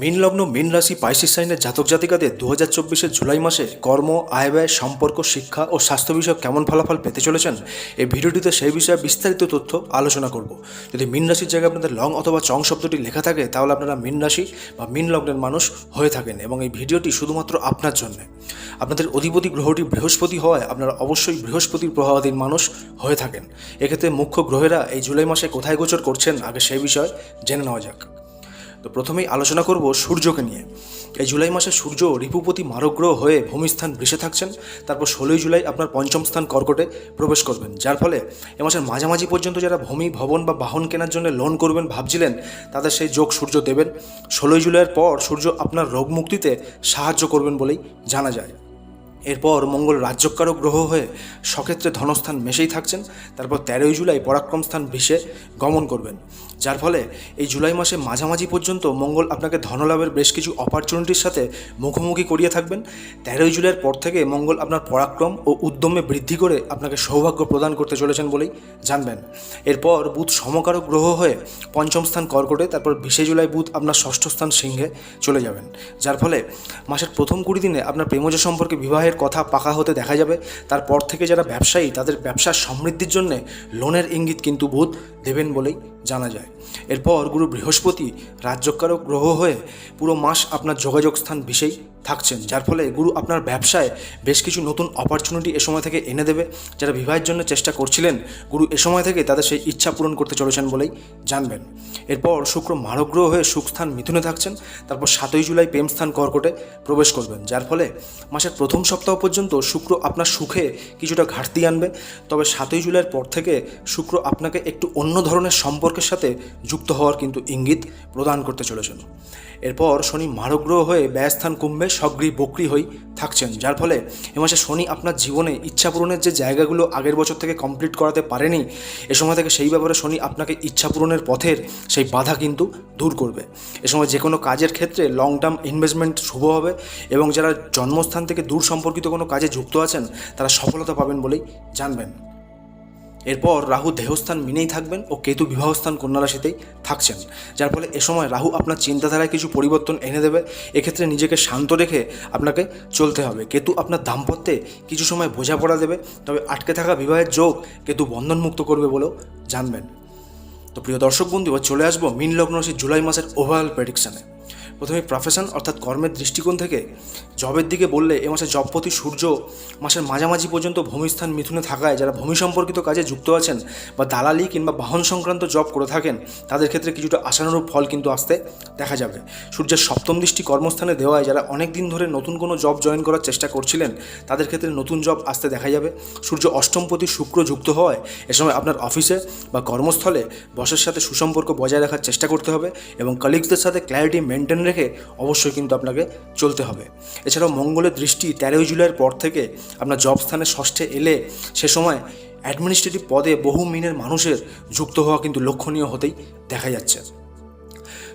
মীন লগ্ন মীন রাশি পাইসিস সাইনের জাতক জাতিকাদের দু হাজার চব্বিশের জুলাই মাসে কর্ম, আয় ব্যয়, সম্পর্ক, শিক্ষা ও স্বাস্থ্য বিষয়ে কেমন ফলাফল পেতে চলেছেন? এই ভিডিওটিতে সেই বিষয়ে বিস্তারিত তথ্য আলোচনা করব। যদি মীন রাশির জায়গায় আপনাদের লং অথবা চং শব্দটি লেখা থাকে, তাহলে আপনারা মীন রাশি বা মীন লগ্নের মানুষ হয়ে থাকেন এবং এই ভিডিওটি শুধুমাত্র আপনার জন্য। আপনাদের অধিপতি গ্রহটি বৃহস্পতি হওয়ায় আপনারা অবশ্যই বৃহস্পতির প্রভাবাধীন মানুষ হয়ে থাকেন। এক্ষেত্রে মুখ্য গ্রহেরা এই জুলাই মাসে কোথায় গোচর করছেন, আগে সেই বিষয়ে জেনে নেওয়া যাক। তো প্রথমেই আলোচনা করব সূর্যকে নিয়ে। এই জুলাই মাসে সূর্য রিপুপতি মারগ্রহ হয়ে ভূমিস্থান বৃষে থাকছেন। তারপর ষোলোই জুলাই আপনার পঞ্চম স্থান কর্কটে প্রবেশ করবেন। যার ফলে এ মাসের মাঝামাঝি পর্যন্ত যারা ভূমি, ভবন বা বাহন কেনার জন্য লোন করবেন ভাবছিলেন, তাদের সেই যোগ সূর্য দেবেন। ষোলোই জুলাইয়ের পর সূর্য আপনার রোগ মুক্তিতে সাহায্য করবেন বলেই জানা যায়। এরপর মঙ্গল রাজ্যকারক গ্রহ হয়ে সক্ষেত্রে ধনস্থান মেশেই থাকছেন। তারপর তেরোই জুলাই পরাক্রম স্থান বিষে গমন করবেন। যার ফলে এই জুলাই মাসে মাঝামাঝি পর্যন্ত মঙ্গল আপনাকে ধনলাভের বেশ কিছু অপরচুনিটির সাথে মুখোমুখি করিয়ে থাকবেন। তেরোই জুলাইয়ের পর থেকে মঙ্গল আপনার পরাক্রম ও উদ্যমে বৃদ্ধি করে আপনাকে সৌভাগ্য প্রদান করতে চলেছেন বলেই জানবেন। এরপর বুধ সমকারক গ্রহ হয়ে পঞ্চম স্থান কর্কটে, তারপর বিশে জুলাই বুধ আপনার ষষ্ঠ স্থান সিংহে চলে যাবেন। যার ফলে মাসের প্রথম কুড়ি দিনে আপনার প্রেমজ সম্পর্কে বিবাহের কথা পাকা হতে দেখা যাবে। তারপর থেকে যারা ব্যবসায়ী, তাদের ব্যবসার সমৃদ্ধির জন্য লোনের ইঙ্গিত কিন্তু বোধ দেবেন বলেই জানা যায়। এরপর গুরু বৃহস্পতি রাজ্যকারক গ্রহ হয়ে পুরো মাস আপনার যোগাযোগ স্থান বিষেই থাকছেন, যার ফলে গুরু আপনার ব্যবসায় বেশ কিছু নতুন অপরচুনিটি এ সময় থেকে এনে দেবে। যারা বিবাহের জন্য চেষ্টা করছিলেন, গুরু এ সময় থেকে তাদের সেই ইচ্ছা পূরণ করতে চলেছেন বলেই জানবেন। এরপর শুক্র মারগ্রহ হয়ে সুখস্থান মিথুনে থাকছেন, তারপর সাতই জুলাই প্রেম স্থান কর্কটে প্রবেশ করবেন, যার ফলে মাসের প্রথম সপ্তাহ পর্যন্ত শুক্র আপনার সুখে কিছুটা ঘাটতি আনবে। তবে সাতই জুলাইয়ের পর থেকে শুক্র আপনাকে একটু অন্য ধরনের সম্পর্কের সাথে যুক্ত হওয়ার কিন্তু ইঙ্গিত প্রদান করতে চলেছেন। এরপর শনি মারগ্রহ হয়ে ব্যয়স্থান কুম্ভে সগ্রী বক্রি হয়ে থাকছেন, যার ফলে এ মাসে শনি আপনার জীবনে ইচ্ছা পূরণের যে জায়গাগুলো আগের বছর থেকে কমপ্লিট করাতে পারেনি, এ সময় থেকে সেই ব্যাপারে শনি আপনাকে ইচ্ছা পূরণের পথের সেই বাধা কিন্তু দূর করবে। এ সময় যে কোনো কাজের ক্ষেত্রে লং টার্ম ইনভেস্টমেন্ট শুভ হবে এবং যারা জন্মস্থান থেকে দূর সম্পর্কিত কোনো কাজে যুক্ত আছেন, তারা সফলতা পাবেন বলেই জানবেন। এরপর রাহু দেহস্থান মিনেই থাকবেন ও কেতু বিবাহস্থান কন্যা রাশিতেই থাকছেন। যার ফলে এ সময় রাহু আপনার চিন্তাধারায় কিছু পরিবর্তন এনে দেবে। এক্ষেত্রে নিজেকে শান্ত রেখে আপনাকে চলতে হবে। কেতু আপনার দাম্পত্যে কিছু সময় বোঝাপড়া দেবে। তবে আটকে থাকা বিবাহের যোগ কেতু বন্ধনমুক্ত করবে বলেও জানবেন। তো প্রিয় দর্শক বন্ধু চলে আসব মিন লগ্ন রাশি জুলাই মাসের ওভারঅল প্রেডিকশানে প্রথমে প্রফেশন অর্থাৎ কর্মের দৃষ্টিকোণ থেকে জবের দিকে বললে এ মাসে জবপতি সূর্য মাসের মাঝামাঝি পর্যন্ত ভূমিস্থান মিথুনে থাকায় যারা ভূমি সম্পর্কিত কাজে যুক্ত আছেন বা দালালি কিংবা বাহন সংক্রান্ত জব করে থাকেন, তাদের ক্ষেত্রে কিছুটা আশানুরূপ ফল কিন্তু আসতে দেখা যাবে। সূর্যের সপ্তম দৃষ্টি কর্মস্থানে দেওয়ায় যারা অনেক দিন ধরে নতুন কোনো জব জয়েন করার চেষ্টা করছিলেন, তাদের ক্ষেত্রে নতুন জব আসতে দেখা যাবে। সূর্য অষ্টমপতি শুক্র যুক্ত হওয়ায় এ সময় আপনার অফিসে বা কর্মস্থলে বসের সাথে সুসম্পর্ক বজায় রাখার চেষ্টা করতে হবে এবং কলিগসদের সাথে ক্ল্যারিটি মেনটেন রেখে অবশ্যই কিন্তু আপনাকে চলতে হবে। এছাড়াও মঙ্গলের দৃষ্টি তেরোই জুলাইয়ের পর থেকে আপনার জব স্থানে ষষ্ঠে এলে সে সময় অ্যাডমিনিস্ট্রেটিভ পদে বহু মিনের মানুষের যুক্ত হওয়া কিন্তু লক্ষণীয় হতেই দেখা যাচ্ছে।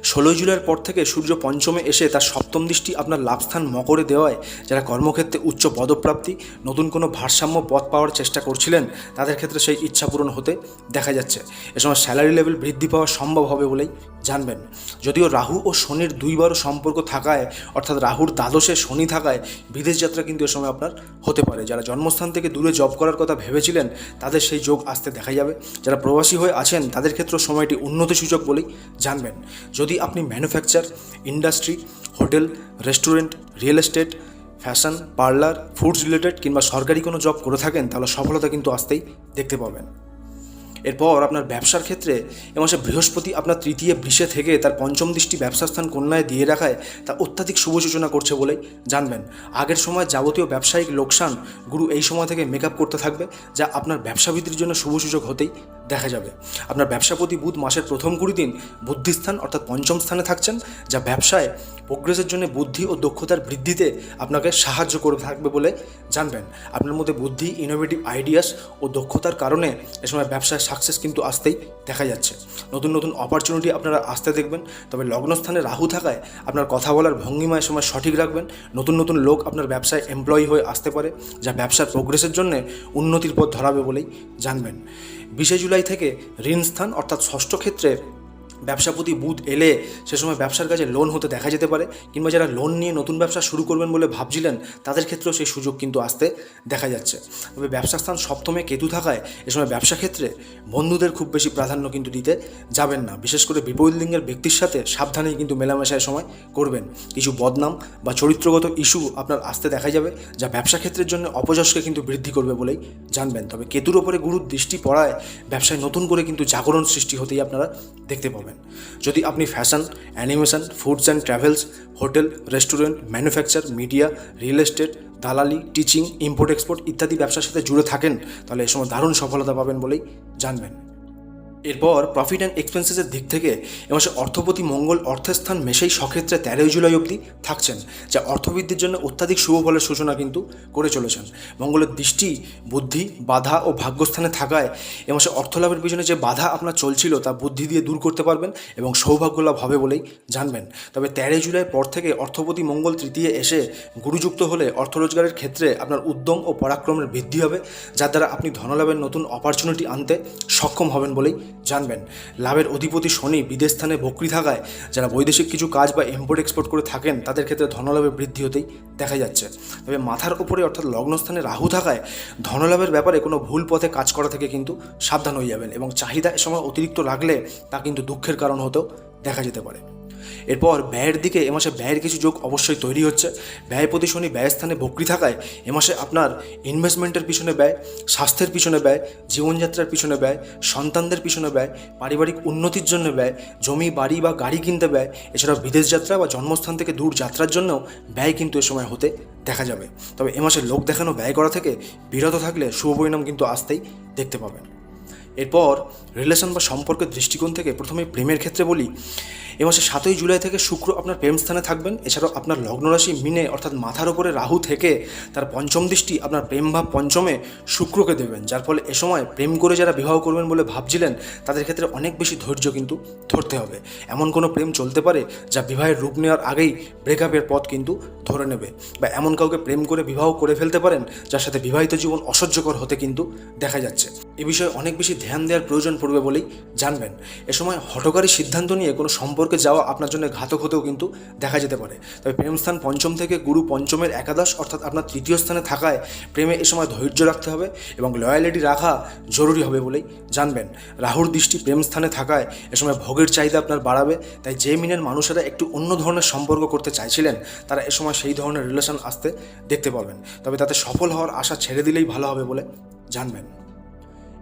ষোলোই জুলাইয়ের পর থেকে সূর্য পঞ্চমে এসে তার সপ্তম দৃষ্টি আপনার লাভস্থান মকরে দেওয়ায় যারা কর্মক্ষেত্রে উচ্চ পদপ্রাপ্তি, নতুন কোনো ভারসাম্য পথ পাওয়ার চেষ্টা করছিলেন, তাদের ক্ষেত্রে সেই ইচ্ছা পূরণ হতে দেখা যাচ্ছে। এ সময় স্যালারি লেভেল বৃদ্ধি পাওয়া সম্ভব হবে বলেই জানবেন। যদিও রাহু ও শনির দুইবারও সম্পর্ক থাকায়, অর্থাৎ রাহুর দ্বাদশে শনি থাকায় বিদেশ যাত্রা কিন্তু এ সময় আপনার হতে পারে। যারা জন্মস্থান থেকে দূরে জব করার কথা ভেবেছিলেন, তাদের সেই যোগ আসতে দেখা যাবে। যারা প্রবাসী হয়ে আছেন, তাদের ক্ষেত্রে সময়টি উন্নতি সুযোগ বলেই জানবেন। যদি আপনি manufacture industry hotel restaurant real estate fashion parlour foods related কিংবা সরকারি কোনো জব করে থাকেন, তাহলে সফলতা কিন্তু আসতেই দেখতে পাবেন। এরপর আপনার ব্যবসার ক্ষেত্রে এ মাসে বৃহস্পতি আপনার তৃতীয় বিশে থেকে তার পঞ্চম দৃষ্টি ব্যবসা স্থান কন্যায় দিয়ে রাখায় তা অত্যাধিক শুভ সূচনা করছে বলেই জানবেন। আগের সময় যাবতীয় ব্যবসায়িক লোকসান গুরু এই সময় থেকে মেকআপ করতে থাকবে, যা আপনার ব্যবসা বৃদ্ধির জন্য শুভ সূচক হতেই দেখা যাবে। আপনার ব্যবসাপতি বুধ মাসের প্রথম কুড়ি দিন বুদ্ধিস্থান অর্থাৎ পঞ্চম স্থানে থাকছেন, যা ব্যবসায় প্রোগ্রেসের জন্য বুদ্ধি ও দক্ষতার বৃদ্ধিতে আপনাকে সাহায্য করে থাকবে বলে জানবেন। আপনার মধ্যে বুদ্ধি ইনোভেটিভ আইডিয়াস ও দক্ষতার কারণে এ সময় ব্যবসায় সাকসেস কিন্তু আসতেই দেখা যাচ্ছে। নতুন নতুন অপরচুনিটি আপনারা আসতে দেখবেন, তবে লগ্নস্থানে রাহু থাকায় আপনার কথা বলার ভঙ্গিমা এ সময় সঠিক রাখবেন। নতুন নতুন লোক আপনার ব্যবসায় এমপ্লয়ি হয়ে আসতে পারে, যা ব্যবসার প্রোগ্রেসের জন্য উন্নতির পথ ধরাবে বলেই জানবেন। বিশে জুলাই থেকে ঋণ স্থান অর্থাৎ ষষ্ঠ ক্ষেত্রে ব্যবসাপতি বুধ এলে সে সময় ব্যবসার কাজে লোন হতে দেখা যেতে পারে কিংবা যারা লোন নিয়ে নতুন ব্যবসা শুরু করবেন বলে ভাবছিলেন, তাদের ক্ষেত্রেও সেই সুযোগ কিন্তু আসতে দেখা যাচ্ছে। তবে ব্যবসা স্থান সপ্তমে কেতু থাকায় এ সময় ব্যবসা ক্ষেত্রে বন্ধুদের খুব বেশি প্রাধান্য কিন্তু দিতে যাবেন না। বিশেষ করে বিপরীত লিঙ্গের ব্যক্তির সাথে সাবধানেই কিন্তু মেলামেশায় সময় করবেন। কিছু বদনাম বা চরিত্রগত ইস্যু আপনার আসতে দেখা যাবে, যা ব্যবসা ক্ষেত্রের জন্য অপযশকে কিন্তু বৃদ্ধি করবে বলেই জানবেন। তবে কেতুর ওপরে গুরুর দৃষ্টি পড়ায় ব্যবসায় নতুন করে কিন্তু জাগরণ সৃষ্টি হতেই আপনারা দেখতে পাবেন। যদি আপনি fashion animation foods and travels hotel restaurant manufacture media real estate দালালি টিচিং ইম্পোর্ট এক্সপোর্ট ইত্যাদি ব্যবসার সাথে জুড়ে থাকেন, তাহলে এ সময় দারুণ সফলতা পাবেন বলেই জানবেন। এরপর প্রফিট অ্যান্ড এক্সপেন্সেসের দিক থেকে এ মাসে অর্থপতি মঙ্গল অর্থস্থান মেশেই সক্ষেত্রে তেরোই জুলাই অবধি থাকছেন, যা অর্থবৃদ্ধির জন্য অত্যাধিক শুভ ফলের সূচনা কিন্তু করে চলেছেন। মঙ্গলের দৃষ্টি, বুদ্ধি, বাধা ও ভাগ্যস্থানে থাকায় এ মাসে অর্থলাভের পিছনে যে বাধা আপনার চলছিল তা বুদ্ধি দিয়ে দূর করতে পারবেন এবং সৌভাগ্য লাভ হবে বলেই জানবেন। তবে তেরোই জুলাই পর থেকে অর্থপতি মঙ্গল তৃতীয় এসে গুরুযুক্ত হলে অর্থ রোজগারের ক্ষেত্রে আপনার উদ্যম ও পরাক্রমের বৃদ্ধি হবে, যার দ্বারা আপনি ধনলাভের নতুন অপরচুনিটি আনতে সক্ষম হবেন বলেই জানবেন। লাভের অধিপতি শনি বিদেশ স্থানে বকরি থাকায় যারা বৈদেশিক কিছু কাজ বা ইম্পোর্ট এক্সপোর্ট করে থাকেন, তাদের ক্ষেত্রে ধনলাভের বৃদ্ধি হতেই দেখা যাচ্ছে। তবে মাথার উপরে অর্থাৎ লগ্নস্থানে রাহু থাকায় ধনলাভের ব্যাপারে কোনো ভুল পথে কাজ করা থেকে কিন্তু সাবধান হয়ে যাবেন এবং চাহিদা এ সময় অতিরিক্ত লাগলে তা কিন্তু দুঃখের কারণ হতেও দেখা যেতে পারে। এরপর ব্যয়ের দিকে এ মাসে ব্যয়ের কিছু যোগ অবশ্যই তৈরি হচ্ছে। ব্যয় প্রতি শনি ব্যয় স্থানে বকরি থাকায় এ মাসে আপনার ইনভেস্টমেন্টের পিছনে ব্যয়, স্বাস্থ্যের পিছনে ব্যয়, জীবনযাত্রার পিছনে ব্যয়, সন্তানদের পিছনে ব্যয়, পারিবারিক উন্নতির জন্য ব্যয়, জমি, বাড়ি বা গাড়ি কিনতে ব্যয়, এছাড়াও বিদেশ যাত্রা বা জন্মস্থান থেকে দূর যাত্রার জন্যও ব্যয় কিন্তু এ সময় হতে দেখা যাবে। তবে এ মাসে লোক দেখানো ব্যয় করা থেকে বিরত থাকলে শুভ পরিণাম কিন্তু আসতেই দেখতে পাবেন। এরপর রিলেশন বা সম্পর্কের দৃষ্টিকোণ থেকে প্রথমে প্রেমের ক্ষেত্রে বলি, এ মাসে সাতই জুলাই থেকে শুক্র আপনার প্রেম স্থানে থাকবেন। এছাড়াও আপনার লগ্নরাশি মিনে অর্থাৎ মাথার ওপরে রাহু থেকে তার পঞ্চম দৃষ্টি আপনার প্রেম ভাব পঞ্চমে শুক্রকে দেবেন। যার ফলে এ সময় প্রেম করে যারা বিবাহ করবেন বলে ভাবছিলেন, তাদের ক্ষেত্রে অনেক বেশি ধৈর্য কিন্তু ধরতে হবে। এমন কোনো প্রেম চলতে পারে যা বিবাহের রূপ নেওয়ার আগেই ব্রেকআপের পথ কিন্তু ধরে নেবে বা এমন কাউকে প্রেম করে বিবাহ করে ফেলতে পারেন, যার সাথে বিবাহিত জীবন অসহ্যকর হতে কিন্তু দেখা যাচ্ছে। এ বিষয়ে অনেক বেশি ধ্যান দেওয়ার প্রয়োজন পড়বে বলেই জানবেন। এ সময় হঠকারী সিদ্ধান্ত নিয়ে কোনো সম্পর্কে যাওয়া আপনার জন্য ঘাতক হতেও কিন্তু দেখা যেতে পারে। তবে প্রেমস্থান পঞ্চম থেকে গুরু পঞ্চমের একাদশ অর্থাৎ আপনার তৃতীয় স্থানে থাকায় প্রেমে এ সময় ধৈর্য রাখতে হবে এবং লয়ালিটি রাখা জরুরি হবে বলেই জানবেন। রাহুর দৃষ্টি প্রেমস্থানে থাকায় এ সময় ভোগের চাহিদা আপনার বাড়াবে। তাই যে মিনের মানুষেরা একটু অন্য ধরনের সম্পর্ক করতে চাইছিলেন, তারা এ সময় সেই ধরনের রিলেশন আসতে দেখতে পাবেন তবে তাতে সফল হওয়ার আশা ছেড়ে দিলেই ভালো হবে বলে জানবেন।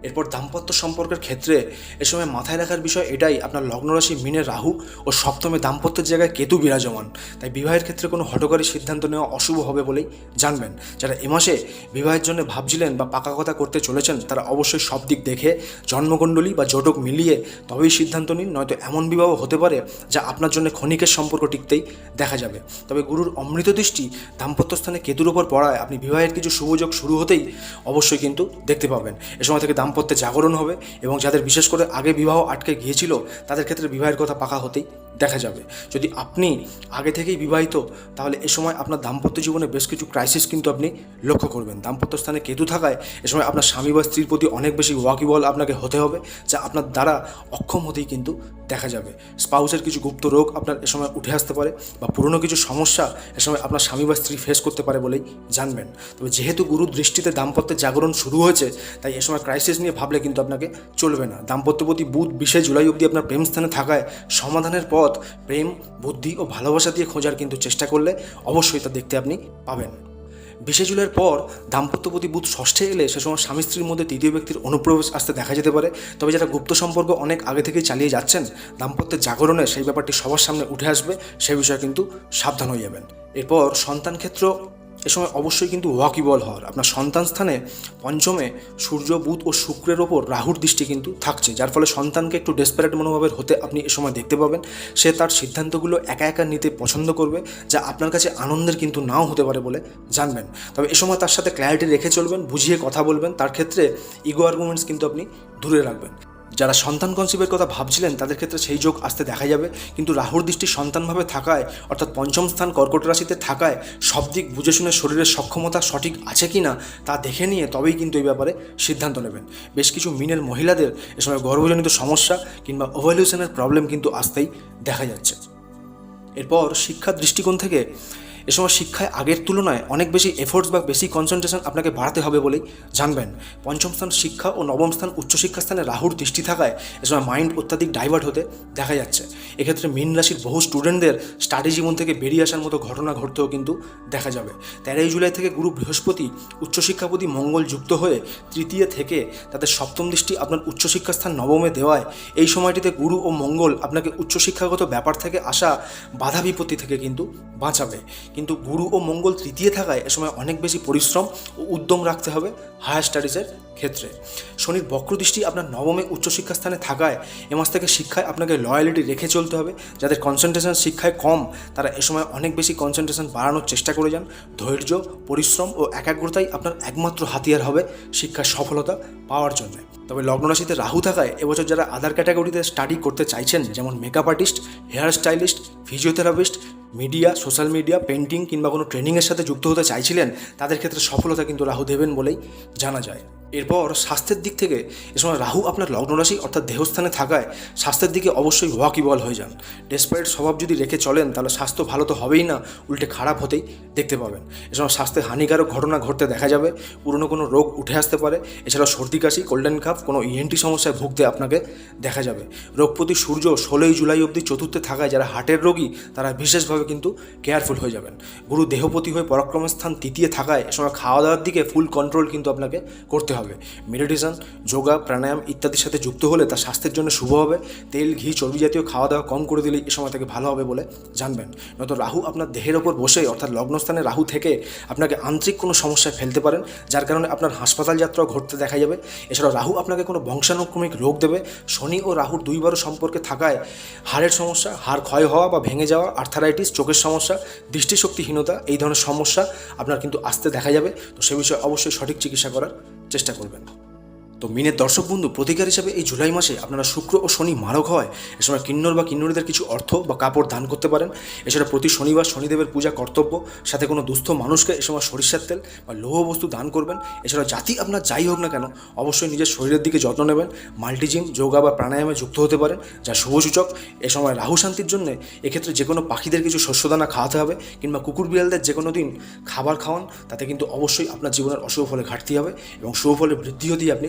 এরপর দাম্পত্য সম্পর্কের ক্ষেত্রে এ সময় মাথায় রাখার বিষয় এটাই। আপনার লগ্নরাশি মিনের রাহু ও সপ্তমে দাম্পত্যের জায়গায় কেতু বিরাজমান। তাই বিবাহের ক্ষেত্রে কোনো হটকারী সিদ্ধান্ত নেওয়া অশুভ হবে বলেই জানবেন। যারা এ মাসে বিবাহের জন্য ভাবছিলেন বা পাকা কথা করতে চলেছেন, তারা অবশ্যই সব দিক দেখে, জন্মকুণ্ডলী বা জটক মিলিয়ে তবেই সিদ্ধান্ত নিন, নয়তো এমন বিবাহ হতে পারে যা আপনার জন্য ক্ষণিকের সম্পর্ক টিকতেই দেখা যাবে। তবে গুরুর অমৃত দৃষ্টি দাম্পত্য স্থানে কেতুর ওপর পড়ায় আপনি বিবাহের কিছু শুভযোগ শুরু হতেই অবশ্যই কিন্তু দেখতে পাবেন। এ সময় থেকে দাম্পত্যে জাগরণ হবে এবং যাদের বিশেষ করে আগে বিবাহ আটকে গিয়েছিল, তাদের ক্ষেত্রে বিবাহের কথা পাকা হতেই দেখা যাবে। যদি আপনি আগে থেকেই বিবাহিত, তাহলে এ সময় আপনার দাম্পত্য জীবনে বেশ কিছু ক্রাইসিস কিন্তু আপনি লক্ষ্য করবেন। দাম্পত্য স্থানে কেতু থাকায় এ সময় আপনার স্বামী বা স্ত্রীর প্রতি অনেক বেশি ওয়াকিবল আপনাকে হতে হবে, যা আপনার দ্বারা অক্ষম হতেই কিন্তু দেখা যাবে। স্পাউসের কিছু গুপ্ত রোগ আপনার এ সময় উঠে আসতে পারে বা পুরনো কিছু সমস্যা এ সময় আপনার স্বামী বা স্ত্রী ফেস করতে পারে বলেই জানবেন। তবে যেহেতু গুরু দৃষ্টিতে দাম্পত্যের জাগরণ শুরু হয়েছে, তাই এ সময় ক্রাইসিস নিয়ে ভাবলে কিন্তু আপনাকে চলবে না। দাম্পত্যপতি বুধ বিশে জুলাই অবধি আপনার প্রেম স্থানে থাকায় সমাধানের পথ প্রেম, বুদ্ধি ও ভালোবাসা দিয়ে খোঁজার কিন্তু চেষ্টা করলে অবশ্যই তা দেখতে আপনি পাবেন। বিশে জুলাইয়ের পর দাম্পত্যপতি বুধ ষষ্ঠে এলে সে সময় স্বামী স্ত্রীর মধ্যে তৃতীয় ব্যক্তির অনুপ্রবেশ আসতে দেখা যেতে পারে। তবে যারা গুপ্ত সম্পর্ক অনেক আগে থেকেই চালিয়ে যাচ্ছেন, দাম্পত্যের জাগরণে সেই ব্যাপারটি সবার সামনে উঠে আসবে সেই বিষয়ে কিন্তু সাবধান হয়ে যাবেন। এরপর সন্তান ক্ষেত্র এ সময় অবশ্যই কিন্তু ওয়াকিবল হওয়ার। আপনার সন্তান স্থানে পঞ্চমে সূর্য, বুধ ও শুক্রের ওপর রাহুর দৃষ্টি কিন্তু থাকছে, যার ফলে সন্তানকে একটু ডেসপারেট মনোভাবের হতে আপনি এ সময় দেখতে পাবেন। সে তার সিদ্ধান্তগুলো একা একা নিতে পছন্দ করবে, যা আপনার কাছে আনন্দের কিন্তু নাও হতে পারে বলে জানবেন। তবে এ সময় তার সাথে ক্ল্যারিটি রেখে চলবেন, বুঝিয়ে কথা বলবেন, তার ক্ষেত্রে ইগো আর্গুমেন্টস কিন্তু আপনি দূরে রাখবেন। যারা সন্তান কনসিভের কথা ভাবছিলেন, তাদের ক্ষেত্রে সেই যোগ আসতে দেখা যাবে। কিন্তু রাহুর দৃষ্টি সন্তানভাবে থাকায়, অর্থাৎ পঞ্চম স্থান কর্কট রাশিতে থাকায়, সব দিক বুঝে শুনে শরীরের সক্ষমতা সঠিক আছে কি না, তা দেখে নিয়ে তবেই কিন্তু এই ব্যাপারে সিদ্ধান্ত নেবেন। বেশ কিছু মিনের মহিলাদের এ সময় গর্ভজনিত সমস্যা কিংবা ওভালিউশনের প্রবলেম কিন্তু আসতেই দেখা যাচ্ছে। এরপর শিক্ষার দৃষ্টিকোণ থেকে এ সময় শিক্ষায় আগের তুলনায় অনেক বেশি এফোর্টস বা বেশি কনসেন্ট্রেশন আপনাকে বাড়াতে হবে বলেই জানবেন। পঞ্চম স্থান শিক্ষা ও নবম স্থান উচ্চশিক্ষা স্থানে রাহুর দৃষ্টি থাকায় এ সময় মাইন্ড অত্যাধিক ডাইভার্ট হতে দেখা যাচ্ছে। এক্ষেত্রে মীন রাশির বহু স্টুডেন্টদের স্টাডি জীবন থেকে বেরিয়ে আসার মতো ঘটনা ঘটতেও কিন্তু দেখা যাবে। তেরোই জুলাই থেকে গুরু বৃহস্পতি উচ্চশিক্ষাপতি মঙ্গল যুক্ত হয়ে তৃতীয় থেকে তাদের সপ্তম দৃষ্টি আপনার উচ্চশিক্ষা স্থান নবমে দেওয়ায়। এই সময়টিতে গুরু ও মঙ্গল আপনাকে উচ্চশিক্ষাগত ব্যাপার থেকে আসা বাধা বিপত্তি থেকে কিন্তু বাঁচাবে। কিন্তু গুরু ও মঙ্গল তৃতীয় থাকায় এ সময় অনেক বেশি পরিশ্রম ও উদ্যম রাখতে হবে হায়ার স্টাডিজের ক্ষেত্রে। শনির বক্রদৃষ্টি আপনার নবমে উচ্চশিক্ষা স্থানে থাকায় এ মাস থেকে শিক্ষায় আপনাকে লয়ালিটি রেখে চলতে হবে। যাদের কনসেন্ট্রেশন শিক্ষায় কম, তারা এ সময় অনেক বেশি কনসেন্ট্রেশন বাড়ানোর চেষ্টা করে যান। ধৈর্য, পরিশ্রম ও একাগ্রতাই আপনার একমাত্র হাতিয়ার হবে শিক্ষার সফলতা পাওয়ার জন্য। তবে লগ্ন রাশিতে রাহু থাকায় এবছর যারা আদার ক্যাটাগরিতে স্টাডি করতে চাইছেন, যেমন makeup artist hair stylist physiotherapist media social media painting কিংবা কোনো ট্রেনিংয়ের সাথে যুক্ত হতে চাইছিলেন, তাদের ক্ষেত্রে সফলতা কিন্তু রাহু দেবেন বলেই জানা যায়। এরপর স্বাস্থ্যের দিক থেকে, এ সময় রাহু আপনার লগ্ন রাশি অর্থাৎ দেহস্থানে থাকায় স্বাস্থ্যের দিকে অবশ্যই ওয়াকিবল হয়ে যান। ডেসপারেট স্বভাব যদি রেখে চলেন, তাহলে স্বাস্থ্য ভালো তো হবেই না, উল্টে খারাপ হতেই দেখতে পাবেন। এ সময় স্বাস্থ্যে হানিকারক ঘটনা ঘটতে দেখা যাবে, পুরনো কোনো রোগ উঠে আসতে পারে। এছাড়াও সর্দি, কাশি কোল্ডেন কাপ কোনো ইএনটি সমস্যায় ভুগতে আপনাকে দেখা যাবে। রোগপতি সূর্য ষোলোই জুলাই অবধি চতুর্থে থাকায় যারা হার্টের রোগী, তারা বিশেষভাবে কিন্তু কেয়ারফুল হয়ে যাবেন। গুরু দেহপতি হয়ে পরাক্রমের স্থান তৃতীয় থাকায় এ সময় খাওয়া দাওয়ার দিকে ফুল কন্ট্রোল কিন্তু আপনাকে করতে হবে। মেডিটেশন যোগা প্রাণায়াম ইত্যাদির সাথে যুক্ত হলে তা স্বাস্থ্যের জন্য শুভ হবে। তেল, ঘি, চর্বি জাতীয় খাওয়া দাওয়া কম করে দিলেই এ সময় থেকে ভালো হবে বলে জানবেন। নয়তো রাহু আপনার দেহের ওপর বসে অর্থাৎ লগ্নস্থানে রাহু থেকে আপনাকে আন্তরিক কোনো সমস্যায় ফেলতে পারেন, যার কারণে আপনার হাসপাতাল যাত্রাও ঘটতে দেখা যাবে। এছাড়াও রাহু আপনাকে কোনো বংশানুক্রমিক রোগ দেবে। শনি ও রাহুর দুইবারও সম্পর্কে থাকায় হাড়ের সমস্যা, হাড় ক্ষয় হওয়া বা ভেঙে যাওয়া আর্থারাইটিস চোখের সমস্যা, দৃষ্টিশক্তিহীনতা, এই ধরনের সমস্যা আপনার কিন্তু আসতে দেখা যাবে। তো সে বিষয়ে অবশ্যই সঠিক চিকিৎসা করার চেষ্টা করবেন। তো মিনের দর্শক বন্ধু, প্রতিকার হিসাবে এই জুলাই মাসে আপনারা শুক্র ও শনি মারক হয়। এ সময় কিন্নর বা কিন্নরীদের কিছু অর্থ বা কাপড় দান করতে পারেন। এছাড়া প্রতি শনিবার শনিদেবের পূজা কর্তব্য। সাথে কোনো দুস্থ মানুষকে এ সময় সরিষার তেল বা লৌহ বস্তু দান করবেন। এছাড়া জাতি আপনার যাই হোক না কেন, অবশ্যই নিজের শরীরের দিকে যত্ন নেবেন। মাল্টিজিম যোগা বা প্রাণায়ামে যুক্ত হতে পারেন, যা শুভসূচক এ সময় রাহু শান্তির জন্য এক্ষেত্রে যে কোনো পাখিদের কিছু শস্যদানা খাওয়াতে হবে কিংবা কুকুর বিড়ালদের যে কোনো দিন খাবার খাওয়ান। তাতে কিন্তু অবশ্যই আপনার জীবনের অশুভ ফলে ঘাটতি হবে এবং শুভ ফলে বৃদ্ধি হতেই আপনি